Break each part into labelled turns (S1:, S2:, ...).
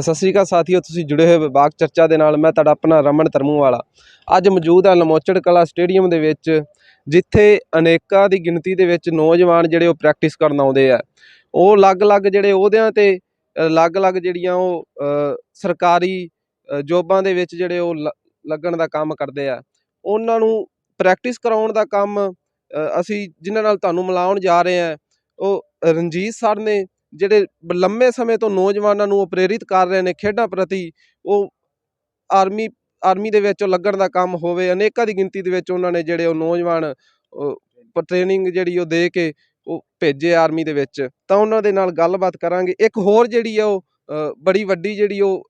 S1: ਸਤਿ ਸ੍ਰੀ ਅਕਾਲ ਸਾਥੀਓ, ਤੁਸੀਂ ਜੁੜੇ ਹੋਏ ਵਿਭਾਗ ਚਰਚਾ ਦੇ ਨਾਲ, ਮੈਂ ਤੁਹਾਡਾ ਆਪਣਾ ਰਮਨ ਧਰਮੂ ਵਾਲਾ ਅੱਜ ਮੌਜੂਦ ਹਾਂ ਲਮੋਚੜ ਕਲਾ ਸਟੇਡੀਅਮ ਦੇ ਵਿੱਚ, ਜਿੱਥੇ ਅਨੇਕਾਂ ਦੀ ਗਿਣਤੀ ਦੇ ਵਿੱਚ ਨੌਜਵਾਨ ਜਿਹੜੇ ਉਹ ਪ੍ਰੈਕਟਿਸ ਕਰਨ ਆਉਂਦੇ ਆ। ਉਹ ਅਲੱਗ-ਅਲੱਗ ਜਿਹੜੇ ਉਹਦਿਆਂ ਤੇ, ਅਲੱਗ-ਅਲੱਗ ਜਿਹੜੀਆਂ ਉਹ ਸਰਕਾਰੀ ਜੋਬਾਂ ਦੇ ਵਿੱਚ ਜਿਹੜੇ ਉਹ ਲ- ਲੱਗਣ ਦਾ ਕੰਮ ਕਰਦੇ ਆ। ਉਹਨਾਂ ਨੂੰ ਪ੍ਰੈਕਟਿਸ ਕਰਾਉਣ ਦਾ ਕੰਮ ਅਸੀਂ ਜਿਨ੍ਹਾਂ ਨਾਲ ਤੁਹਾਨੂੰ ਮਿਲਾਉਣ ਜਾ ਰਹੇ ਆ ਉਹ ਰਣਜੀਤ ਸਰ ਨੇ ਜਿਹੜੇ ਲੰਮੇ ਸਮੇਂ ਤੋਂ ਨੌਜਵਾਨਾਂ ਨੂੰ ਉਹ ਪ੍ਰੇਰਿਤ ਕਰ ਰਹੇ ਨੇ ਖੇਡਾਂ ਪ੍ਰਤੀ, ਉਹ ਆਰਮੀ ਆਰਮੀ ਦੇ ਵਿੱਚ ਉਹ ਲੱਗਣ ਦਾ ਕੰਮ ਹੋਵੇ, ਅਨੇਕਾਂ ਦੀ ਗਿਣਤੀ ਦੇ ਵਿੱਚ ਉਹਨਾਂ ਨੇ ਜਿਹੜੇ ਉਹ ਨੌਜਵਾਨ ਟ੍ਰੇਨਿੰਗ ਜਿਹੜੀ ਉਹ ਦੇ ਕੇ ਉਹ ਭੇਜੇ ਆਰਮੀ ਦੇ ਵਿੱਚ। ਤਾਂ ਉਹਨਾਂ ਦੇ ਨਾਲ ਗੱਲਬਾਤ ਕਰਾਂਗੇ। ਇੱਕ ਹੋਰ ਜਿਹੜੀ ਆ ਉਹ ਬੜੀ ਵੱਡੀ ਜਿਹੜੀ ਉਹ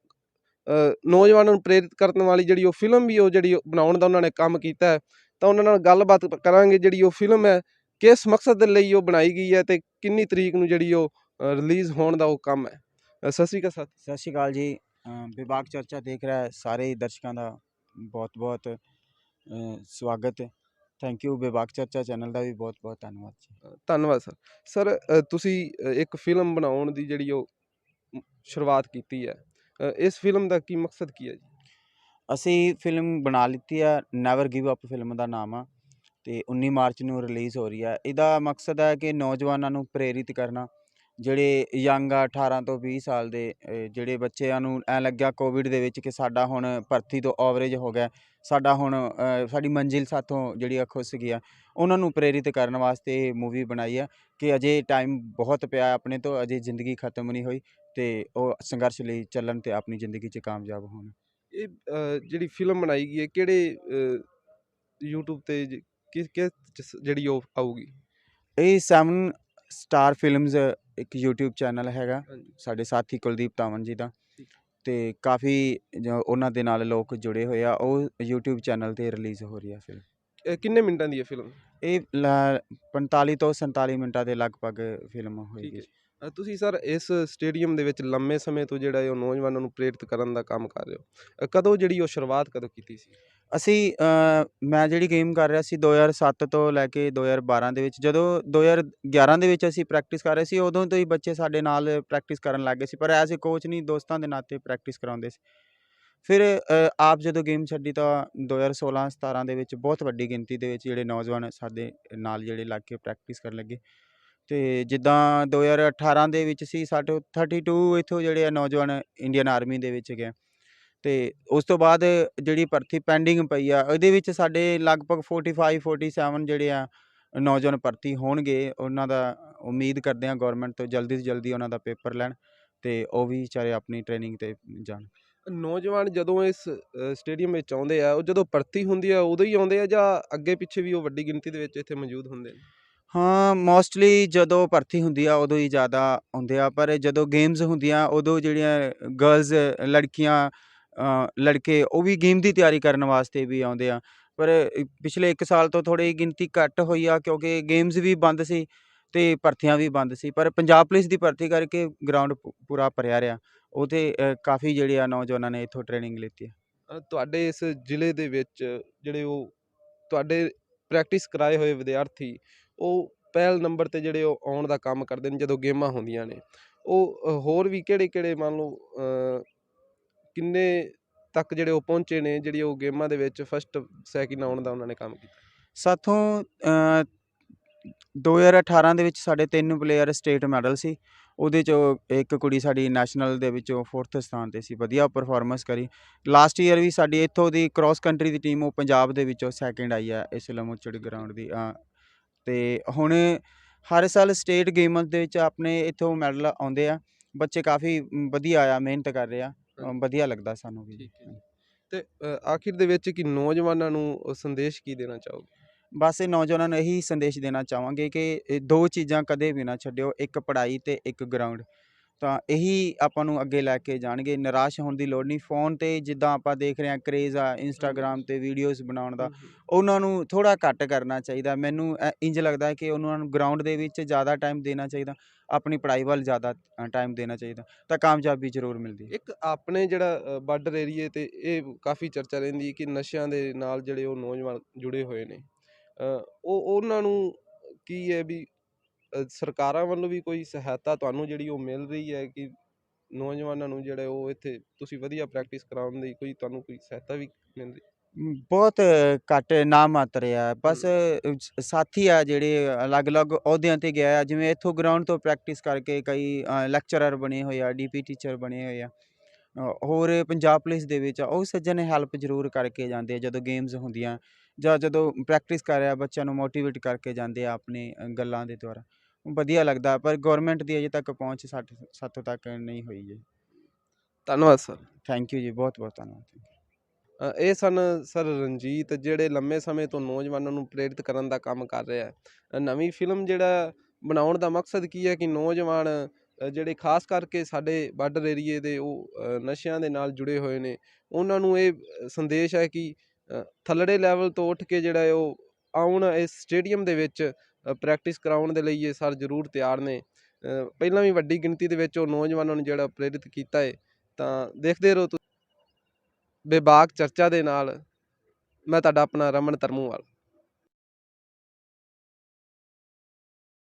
S1: ਨੌਜਵਾਨਾਂ ਨੂੰ ਪ੍ਰੇਰਿਤ ਕਰਨ ਵਾਲੀ ਜਿਹੜੀ ਉਹ ਫਿਲਮ ਵੀ ਉਹ ਜਿਹੜੀ ਉਹ ਬਣਾਉਣ ਦਾ ਉਹਨਾਂ ਨੇ ਕੰਮ ਕੀਤਾ ਹੈ। ਤਾਂ ਉਹਨਾਂ ਨਾਲ ਗੱਲਬਾਤ ਕਰਾਂਗੇ ਜਿਹੜੀ ਉਹ ਫਿਲਮ ਹੈ, ਕਿਸ ਮਕਸਦ ਦੇ ਲਈ ਉਹ ਬਣਾਈ ਗਈ ਹੈ ਤੇ ਕਿੰਨੀ ਤਰੀਕ ਨੂੰ ਜਿਹੜੀ ਉਹ ਰਿਲੀਜ਼ ਹੋਣ ਦਾ ਉਹ ਕੰਮ ਹੈ। ਅ, ਸਤਿ ਸ਼੍ਰੀ ਅਕਾਲ ਸਰ
S2: ਸਤਿ ਸ਼੍ਰੀ ਅਕਾਲ ਜੀ। ਅ, ਵਿਭਾਗ ਚਰਚਾ ਦੇਖ ਰਿਹਾ ਸਾਰੇ ਹੀ ਦਰਸ਼ਕਾਂ ਦਾ ਬਹੁਤ ਬਹੁਤ ਅ, ਸਵਾਗਤ ਥੈਂਕ ਯੂ ਵਿਭਾਗ ਚਰਚਾ ਚੈਨਲ ਦਾ ਵੀ ਬਹੁਤ ਬਹੁਤ ਧੰਨਵਾਦ ਜੀ।
S1: ਅ, ਧੰਨਵਾਦ ਸਰ। ਸਰ ਅ, ਤੁਸੀਂ ਅ, ਇੱਕ ਫਿਲਮ ਬਣਾਉਣ ਦੀ ਜਿਹੜੀ ਉਹ ਮ, ਸ਼ੁਰੂਆਤ ਕੀਤੀ ਹੈ। ਅ, ਇਸ ਫਿਲਮ ਦਾ ਕੀ ਮਕਸਦ ਕੀ ਹੈ ਜੀ?
S2: ਅਸੀਂ ਫਿਲਮ ਬਣਾ ਲਿੱਤੀ ਆ ਨੈਵਰ ਗਿਵ ਅਪ ਫਿਲਮ ਦਾ ਨਾਮ ਆ। ਤੇ 19 ਮਾਰਚ ਨੂੰ ਰਿਲੀਜ਼ ਹੋ ਰਹੀ ਹੈ। ਇਹਦਾ ਮਕਸਦ ਹੈ ਕਿ ਨੌਜਵਾਨਾਂ ਨੂੰ ਪ੍ਰੇਰਿਤ ਕਰਨਾ। ਜਿਹੜੇ ਯੰਗ ਆ 18 ਤੋਂ 20 ਸਾਲ ਦੇ ਜਿਹੜੇ ਬੱਚਿਆਂ ਨੂੰ ਐ ਲੱਗਿਆ ਕੋਵਿਡ ਦੇ ਵਿੱਚ ਕਿ ਸਾਡਾ ਹੁਣ ਭਰਤੀ ਤੋਂ ਓਵਰੇਜ ਹੋ ਗਿਆ। ਸਾਡਾ ਹੁਣ ਸਾਡੀ ਮੰਜ਼ਿਲ ਸਾਥੋਂ ਜਿਹੜੀ ਆ ਖੁੱਸ ਗਈ ਆ। ਉਹਨਾਂ ਨੂੰ ਪ੍ਰੇਰਿਤ ਕਰਨ ਵਾਸਤੇ ਇਹ ਮੂਵੀ ਬਣਾਈ ਆ ਕਿ ਅਜੇ ਟਾਈਮ ਬਹੁਤ ਪਿਆ ਆਪਣੇ ਤੋਂ ਅਜੇ ਜ਼ਿੰਦਗੀ ਖਤਮ ਨਹੀਂ ਹੋਈ ਤੇ ਉਹ ਸੰਘਰਸ਼ ਲਈ ਚੱਲਣ ਤੇ ਆਪਣੀ ਜ਼ਿੰਦਗੀ 'ਚ ਕਾਮਯਾਬ ਹੋਣ।
S1: ਇਹ ਜਿਹੜੀ ਫਿਲਮ ਬਣਾਈ ਗਈ ਹੈ ਕਿਹੜੇ YouTube ਤੇ ਕਿਸ ਕਿਸ ਜਿਹੜੀ ਉਹ ਆਊਗੀ?
S2: ਇਹ 7 ਸਟਾਰ ਫਿਲਮਸ ਇੱਕ YouTube ਚੈਨਲ ਹੈਗਾ।
S1: ਹਾਂਜੀ।
S2: ਸਾਡੇ ਸਾਥੀ ਕੁਲਦੀਪ ਤਾਵਨ ਜੀ ਦਾ।
S1: ਠੀਕ।
S2: ਤੇ ਕਾਫੀ ਜੋ ਉਹਨਾਂ ਦੇ ਨਾਲ ਲੋਕ ਜੁੜੇ ਹੋਏ ਆ। ਉਹ YouTube ਚੈਨਲ ਤੇ ਰਿਲੀਜ਼ ਹੋ ਰਹੀ ਆ ਫਿਲਮ
S1: ਇਹ ਕਿੰਨੇ ਮਿੰਟਾਂ ਦੀ ਹੈ ਫਿਲਮ
S2: ਇਹ ਲ- 45 ਤੋਂ 47 ਮਿੰਟਾਂ ਦੇ ਲਗਭਗ ਫਿਲਮ
S1: ਠੀਕ
S2: ਹੋਏਗੀ।
S1: ਹੈ। ਅ, ਤੁਸੀਂ ਸਰ ਇਸ ਸਟੇਡੀਅਮ ਦੇ ਵਿੱਚ ਲੰਮੇ ਸਮੇਂ ਤੋਂ ਜਿਹੜਾ ਇਹ ਉਹ ਨੌਜਵਾਨਾਂ ਨੂੰ ਪ੍ਰੇਰਿਤ ਕਰਨ ਦਾ ਕੰਮ ਕਰ ਰਹੇ ਹੋ? ਅ, ਕਦੋਂ ਜਿਹੜੀ ਉਹ ਸ਼ੁਰੂਆਤ ਕਦੋਂ ਕੀਤੀ ਸੀ?
S2: ਅਸੀਂ ਅ, ਮੈਂ ਜਿਹੜੀ ਗੇਮ ਕਰ ਰਿਹਾ ਸੀ 2007 ਤੋਂ ਲੈ ਕੇ 2012 ਦੇ ਵਿੱਚ ਜਦੋਂ 2011 ਦੇ ਵਿੱਚ ਅਸੀਂ ਪ੍ਰੈਕਟਿਸ ਕਰ ਰਹੇ ਸੀ ਉਦੋਂ ਤੋਂ ਹੀ ਬੱਚੇ ਸਾਡੇ ਨਾਲ ਪ੍ਰੈਕਟਿਸ ਕਰਨ ਲੱਗ ਗਏ ਸੀ ਪਰ ਐਜ਼ ਅ ਕੋਚ ਨਹੀਂ ਦੋਸਤਾਂ ਦੇ ਨਾਤੇ ਪ੍ਰੈਕਟਿਸ ਕਰਾਉਂਦੇ ਸੀ। ਫਿਰ ਅ, ਆਪ ਜਦੋਂ ਗੇਮ ਛੱਡੀ ਤਾਂ 2016 17 ਦੇ ਵਿੱਚ ਬਹੁਤ ਵੱਡੀ ਗਿਣਤੀ ਦੇ ਵਿੱਚ ਜਿਹੜੇ ਨੌਜਵਾਨ ਸਾਡੇ ਨਾਲ ਜਿਹੜੇ ਲੱਗ ਕੇ ਪ੍ਰੈਕਟਿਸ ਕਰਨ ਲੱਗੇ। ਤੇ ਜਿੱਦਾਂ 2018 ਦੇ ਵਿੱਚ ਸੀ, ਸਾਡੇ 32 ਇੱਥੋਂ ਜਿਹੜੇ ਆ ਨੌਜਵਾਨ ਇੰਡੀਅਨ ਆਰਮੀ ਦੇ ਵਿੱਚ ਗਏ। ਤੇ ਉਸ ਤੋਂ ਬਾਅਦ ਜਿਹੜੀ ਭਰਤੀ ਪੈਂਡਿੰਗ ਪਈ ਆ ਇਹਦੇ ਵਿੱਚ ਸਾਡੇ ਲਗਭਗ 45 47 ਜਿਹੜੇ ਆ ਨੌਜਵਾਨ ਭਰਤੀ ਹੋਣਗੇ, ਉਹਨਾਂ ਦਾ ਉਮੀਦ ਕਰਦੇ ਆ ਗਵਰਨਮੈਂਟ ਤੋਂ ਜਲਦੀ ਤੋਂ ਜਲਦੀ ਉਹਨਾਂ ਦਾ ਪੇਪਰ ਲੈਣ ਤੇ ਉਹ ਵੀ ਵਿਚਾਰੇ ਆਪਣੀ ਟ੍ਰੇਨਿੰਗ ਤੇ ਜਾਣ।
S1: ਨੌਜਵਾਨ ਜਦੋਂ ਇਸ ਸਟੇਡੀਅਮ ਵਿੱਚ ਆਉਂਦੇ ਆ, ਉਹ ਜਦੋਂ ਭਰਤੀ ਹੁੰਦੀ ਆ, ਉਦੋਂ ਹੀ ਆਉਂਦੇ ਆ ਜਾਂ ਅੱਗੇ ਪਿੱਛੇ ਵੀ ਉਹ ਵੱਡੀ ਗਿਣਤੀ ਦੇ ਵਿੱਚ ਇੱਥੇ ਮੌਜੂਦ ਹੁੰਦੇ ਨੇ?
S2: ਹਾਂ ਮੋਸਟਲੀ ਜਦੋਂ ਭਰਤੀ ਹੁੰਦੀ ਆ ਉਦੋਂ ਹੀ ਜ਼ਿਆਦਾ ਆਉਂਦੇ ਆ ਪਰ ਜਦੋਂ ਗੇਮਸ ਹੁੰਦੀਆਂ ਉਦੋਂ ਜਿਹੜੀਆਂ ਗਰਲਜ਼ ਲੜਕੀਆਂ ਅ, ਲੜਕੇ ਉਹ ਵੀ ਗੇਮ ਦੀ ਤਿਆਰੀ ਕਰਨ ਵਾਸਤੇ ਵੀ ਆਉਂਦੇ ਆ। ਪਰ ਅ, ਪਿਛਲੇ 1 ਸਾਲ ਤੋਂ ਥੋੜੀ ਗਿਣਤੀ ਘੱਟ ਹੋਈ ਆ ਕਿਉਂਕਿ ਗੇਮਸ ਵੀ ਬੰਦ ਸੀ ਤੇ ਭਰਤੀਆਂ ਵੀ ਬੰਦ ਸੀ ਪਰ ਪੰਜਾਬ ਪੁਲਿਸ ਦੀ ਭਰਤੀ ਕਰਕੇ ਗਰਾਊਂਡ ਪੂਰਾ ਭਰਿਆ ਰਿਹਾ। ਉਹ ਤੇ ਅ, ਕਾਫੀ ਜਿਹੜੇ ਆ ਨੌਜਵਾਨਾਂ ਨੇ ਇੱਥੋਂ ਟ੍ਰੇਨਿੰਗ ਲਿੱਤੀ ਆ।
S1: ਅ, ਤੁਹਾਡੇ ਇਸ ਜ਼ਿਲ੍ਹੇ ਦੇ ਵਿੱਚ ਜਿਹੜੇ ਉਹ ਤੁਹਾਡੇ ਪ੍ਰੈਕਟਿਸ ਕਰਾਏ ਹੋਏ ਵਿਦਿਆਰਥੀ ਉਹ ਪਹਿਲ ਨੰਬਰ ਤੇ ਜਿਹੜੇ ਉਹ ਆਉਣ ਦਾ ਕੰਮ ਕਰਦੇ ਨੇ ਜਦੋਂ ਗੇਮਾਂ ਹੁੰਦੀਆਂ ਨੇ। ਉਹ ਹੋਰ ਵੀ ਕਿਹੜੇ ਕਿਹੜੇ ਮੰਨ ਲਓ ਕਿੰਨੇ ਤੱਕ ਜਿਹੜੇ ਉਹ ਪਹੁੰਚੇ ਨੇ ਜਿਹੜੀ ਉਹ ਗੇਮਾਂ ਦੇ ਵਿੱਚ ਫਸਟ ਸੈਕਿੰਡ ਆਉਣ ਦਾ ਉਹਨਾਂ ਨੇ ਕੰਮ ਕੀਤਾ?
S2: ਸਾਥੋਂ ਅ, 2018 ਦੇ ਵਿੱਚ ਸਾਡੇ ਤਿੰਨ ਪਲੇਅਰ ਸਟੇਟ ਮੈਡਲ ਸੀ। ਉਹਦੇ ਚੋਂ ਇੱਕ ਕੁੜੀ ਸਾਡੀ ਨੈਸ਼ਨਲ ਦੇ ਵਿੱਚੋਂ 4th ਸਥਾਨ ਤੇ ਸੀ। ਵਧੀਆ ਪਰਫਾਰਮੈਂਸ ਕਰੀ। ਲਾਸਟ ਈਅਰ ਵੀ ਸਾਡੀ ਇੱਥੋਂ ਦੀ ਕ੍ਰਾਸ ਕੰਟਰੀ ਦੀ ਟੀਮ ਉਹ ਪੰਜਾਬ ਦੇ ਵਿੱਚੋਂ ਸੈਕਿੰਡ ਆਈ ਹੈ ਇਸ ਲਮੋਚੜ ਗਰਾਊਂਡ ਦੀ ਅ, ਤੇ ਹੁਣ ਹਰ ਸਾਲ ਸਟੇਟ ਗੇਮਾਂ ਦੇ ਵਿੱਚ ਆਪਣੇ ਇੱਥੋਂ ਮੈਡਲ ਆਉਂਦੇ ਆ। ਬੱਚੇ ਕਾਫੀ ਵਧੀਆ ਆ ਮਿਹਨਤ ਕਰ ਰਹੇ ਆ। ਵਧੀਆ ਲੱਗਦਾ ਸਾਨੂੰ ਵੀ।
S1: ਤੇ ਆਖਿਰ ਦੇ ਵਿੱਚ ਕਿ ਨੌਜਵਾਨਾਂ ਨੂੰ ਸੰਦੇਸ਼ ਕੀ ਦੇਣਾ ਚਾਹੋਗੇ?
S2: ਬਸ ਇਹ ਨੌਜਵਾਨਾਂ ਨੂੰ ਇਹੀ ਸੰਦੇਸ਼ ਦੇਣਾ ਚਾਹਾਂਗੇ ਕਿ ਦੋ ਚੀਜ਼ਾਂ ਕਦੇ ਵੀ ਨਾ ਛੱਡਿਓ ਇੱਕ ਪੜ੍ਹਾਈ ਤੇ ਇੱਕ ਗਰਾਊਂਡ। ਤਾਂ ਇਹੀ ਆਪਾਂ ਨੂੰ ਅੱਗੇ ਲੈ ਕੇ ਜਾਣਗੇ ਨਿਰਾਸ਼ ਹੋਣ ਦੀ ਲੋੜ ਨਹੀਂ। ਫੋਨ ਤੇ ਜਿੱਦਾਂ ਆਪਾਂ ਦੇਖ ਰਹੇ ਹਾਂ ਕਰੇਜ਼ ਆ ਇੰਸਟਾਗ੍ਰam ਤੇ ਵੀਡੀਓਜ਼ ਬਣਾਉਣ ਦਾ ਉਹਨਾਂ ਨੂੰ ਥੋੜਾ ਘੱਟ ਕਰਨਾ ਚਾਹੀਦਾ। ਮੈਨੂੰ ਇੰਝ ਲੱਗਦਾ ਕਿ ਉਹਨਾਂ ਨੂੰ ਗਰਾਊਂਡ ਦੇ ਵਿੱਚ ਜ਼ਿਆਦਾ ਟਾਈਮ ਦੇਣਾ ਚਾਹੀਦਾ ਆਪਣੀ ਪੜ੍ਹਾਈ ਵੱਲ ਜ਼ਿਆਦਾ ਟਾਈਮ ਦੇਣਾ ਚਾਹੀਦਾ ਤਾਂ ਕਾਮਯਾਬੀ ਜ਼ਰੂਰ ਮਿਲਦੀ ਹੈ।
S1: ਇੱਕ ਆਪਣੇ ਜਿਹੜਾ ਬਾਰਡਰ ਏਰੀਏ ਤੇ ਇਹ ਕਾਫੀ ਚਰਚਾ ਰਹਿੰਦੀ ਕਿ ਨਸ਼ਿਆਂ ਦੇ ਨਾਲ ਜਿਹੜੇ ਉਹ ਨੌਜਵਾਨ ਜੁੜੇ ਹੋਏ ਨੇ। ਉਹ ਉਹਨਾਂ ਨੂੰ ਕੀ ਹੈ ਵੀ ਸਰਕਾਰਾਂ ਵੱਲੋਂ ਵੀ ਕੋਈ ਸਹਾਇਤਾ ਤੁਹਾਨੂੰ ਜਿਹੜੀ ਉਹ ਮਿਲ ਰਹੀ ਹੈ ਕਿ ਨੌਜਵਾਨਾਂ ਨੂੰ ਜਿਹੜੇ ਉਹ ਇੱਥੇ ਤੁਸੀਂ ਵਧੀਆ ਪ੍ਰੈਕਟਿਸ ਕਰਾਉਣ ਦੀ ਕੋਈ ਤੁਹਾਨੂੰ ਕੋਈ ਸਹਾਇਤਾ ਵੀ ਮਿਲਦੀ
S2: ਮ, ਬਹੁਤ ਘੱਟ ਨਾ ਮਾਤਰ ਆ ਬਸ ਸਾਥੀ ਆ ਜਿਹੜੇ ਅਲੱਗ-ਅਲੱਗ ਅਹੁਦਿਆਂ ਤੇ ਗਿਆ ਆ ਜਿਵੇਂ ਇੱਥੋਂ ਗਰਾਊਂਡ ਤੋਂ ਪ੍ਰੈਕਟਿਸ ਕਰਕੇ ਕਈ ਲੈਕਚਰਰ ਬਣੇ ਹੋਏ ਆ ਡੀਪੀ ਟੀਚਰ ਬਣੇ ਹੋਏ ਆ। ਹੋਰ ਪੰਜਾਬ ਪੁਲਿਸ ਦੇ ਵਿੱਚ ਉਹ ਸੱਜਣ ਹੈਲਪ ਜ਼ਰੂਰ ਕਰਕੇ ਜਾਂਦੇ ਆ ਜਦੋਂ ਗੇਮਸ ਹੁੰਦੀਆਂ ਜਾਂ ਜਦੋਂ ਪ੍ਰੈਕਟਿਸ ਕਰ ਰਿਹਾ ਬੱਚਿਆਂ ਨੂੰ ਮੋਟੀਵੇਟ ਕਰਕੇ ਜਾਂਦੇ ਆ ਆਪਣੀ ਗੱਲਾਂ ਦੇ ਦੁਆਰਾ। ਵਧੀਆ ਲੱਗਦਾ ਪਰ ਗਵਰਨਮੈਂਟ ਦੀ ਅਜੇ ਤੱਕ ਪਹੁੰਚ ਸਾਡੇ ਸਾਥੋਂ ਤੱਕ ਨਹੀਂ ਹੋਈ ਜੀ।
S1: ਧੰਨਵਾਦ ਸਰ।
S2: ਥੈਂਕ ਯੂ ਜੀ ਬਹੁਤ ਬਹੁਤ ਧੰਨਵਾਦ
S1: ਅ, ਇਹ ਸਨ ਸਰ ਰਣਜੀਤ ਜਿਹੜੇ ਲੰਮੇ ਸਮੇਂ ਤੋਂ ਨੌਜਵਾਨਾਂ ਨੂੰ ਪ੍ਰੇਰਿਤ ਕਰਨ ਦਾ ਕੰਮ ਕਰ ਰਿਹਾ ਹੈ। ਅ, ਨਵੀਂ ਫਿਲਮ ਜਿਹੜਾ ਬਣਾਉਣ ਦਾ ਮਕਸਦ ਕੀ ਹੈ ਕਿ ਨੌਜਵਾਨ ਅ, ਜਿਹੜੇ ਖਾਸ ਕਰਕੇ ਸਾਡੇ ਬਾਰਡਰ ਏਰੀਏ ਦੇ ਉਹ ਅ, ਨਸ਼ਿਆਂ ਦੇ ਨਾਲ ਜੁੜੇ ਹੋਏ ਨੇ ਉਹਨਾਂ ਨੂੰ ਇਹ ਅ, ਸੰਦੇਸ਼ ਹੈ ਕਿ ਅ, ਥੱਲੜੇ ਲੈਵਲ ਤੋਂ ਉੱਠ ਕੇ ਜਿਹੜਾ ਹੈ ਉਹ ਆਉਣ ਇਸ ਸਟੇਡੀਅਮ ਦੇ ਵਿੱਚ ਪ੍ਰੈਕਟਿਸ ਕਰਾਉਣ ਦੇ ਲਈ ਇਹ ਸਰ ਜ਼ਰੂਰ ਤਿਆਰ ਨੇ। ਪਹਿਲਾਂ ਵੀ ਵੱਡੀ ਗਿਣਤੀ ਦੇ ਵਿੱਚ ਉਹ ਨੌਜਵਾਨਾਂ ਨੂੰ ਜਿਹੜਾ ਪ੍ਰੇਰਿਤ ਕੀਤਾ ਹੈ ਤਾਂ ਦੇਖਦੇ ਰਹੋ ਤੁਸੀਂ ਬੇਬਾਕ ਚਰਚਾ ਦੇ ਨਾਲ ਮੈਂ ਤੁਹਾਡਾ ਆਪਣਾ ਰਮਨ ਧਰਮੂਵਾਲ।